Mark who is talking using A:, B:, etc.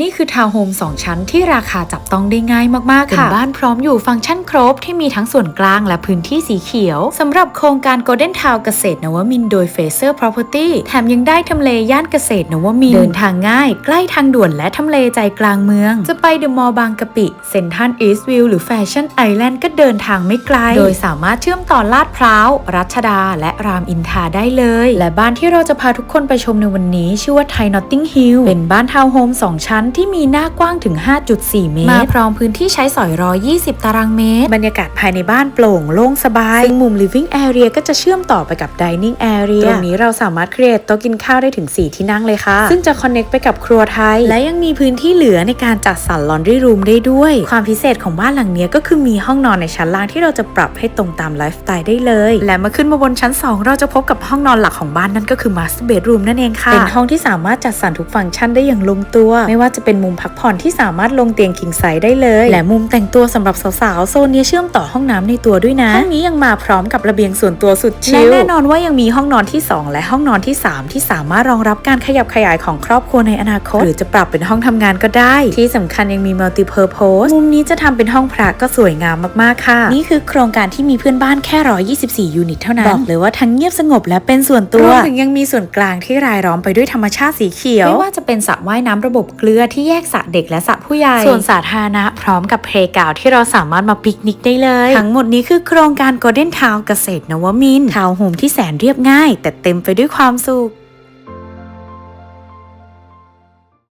A: นี่คือทาวน์โฮม2 ชั้นที่ราคาจับต้องได้ง่ายมาก ๆ ค่ะ เป็นบ้านพร้อมอยู่ฟังก์ชันครบที่มีทั้งส่วนกลางและพื้นที่สีเขียว สำหรับโครงการ Golden Town เกษตรนวมินทร์โดย Facer Property แถมยังได้ทำเลย่านเกษตรนวมินเดินทางง่าย ใกล้ทางด่วนและทำเลใจกลางเมือง จะไปเดอะมอลล์บางกะปิเซ็นทรัลอีสต์วิวหรือแฟชั่นไอแลนด์ก็เดินทางไม่ไกล โดยสามารถเชื่อมต่อลาดพร้าว รัชดา และรามอินทราได้เลย และบ้านที่เราจะพาทุกคนไปชมในวันนี้ ชื่อว่าไทยนอตติงฮิลเป็นบ้านทาวน์โฮม2ชั้นที่มีหน้ากว้างถึง 5.4 เมตร มาพร้อมพื้นที่ใช้สอย 120 ตารางเมตร บรรยากาศภายในบ้านโปร่งโล่งสบาย ซึ่งมุม living area ก็จะเชื่อมต่อไปกับ dining area ตรงนี้เราสามารถ create โต๊ะกินข้าวได้ถึง 4 ที่นั่งเลยค่ะ ซึ่งจะ connect ไปกับครัวไทย และยังมีพื้นที่เหลือในการจัดสรร laundry room ได้ด้วย ความพิเศษของบ้านหลังเนี้ยก็คือมีห้องนอนในชั้นล่างที่เราจะปรับให้ตรงตามไลฟ์สไตล์ได้เลย และเมื่อขึ้นมาบนชั้น 2 เราจะพบกับห้องนอนหลักของบ้านนั่นก็คือ master bedroom นั่นเองค่ะ เป็นห้องที่สามารถจัดสรรทุกฟังก์ชันได้อย่างลงตัว ไม่ว่าจะเป็นมุมพักผ่อนที่สามารถลงเตียงคิงไซส์ได้เลย และมุมแต่งตัวสำหรับสาวๆโซนนี้เชื่อมต่อห้องน้ำในตัวด้วยนะห้องนี้ยังมาพร้อมกับระเบียงส่วนตัวสุดชิลและแน่นอนว่ายังมีห้องนอนที่ 2 และห้องนอนที่ 3 ที่สามารถรองรับการขยับขยายของครอบครัวในอนาคต หรือจะปรับเป็นห้องทำงานก็ได้ ที่สำคัญยังมี multi purpose มุมนี้จะทำเป็นห้องพระก็สวยงามมากๆค่ะ นี่คือโครงการที่มีเพื่อนบ้านแค่ 124 ยูนิตเท่านั้น บอกเลยว่าทั้งเงียบสงบและเป็นส่วนตัวรวมถึงยังมีส่วนกลางที่รายล้อมไปด้วยธรรมชาติสีเขียวไม่ว่าจะเป็นสระว่ายน้ำระบบเกลือที่แยกสระเด็กและสระผู้ใหญ่ ส่วนสาธารณะพร้อมกับเพลย์กราวที่เราสามารถมาปิกนิกได้เลย ทั้งหมดนี้คือโครงการ Golden Town เกษตรนวมินทร์ทาวน์โฮมที่แสนเรียบง่าย แต่เต็มไปด้วยความสุข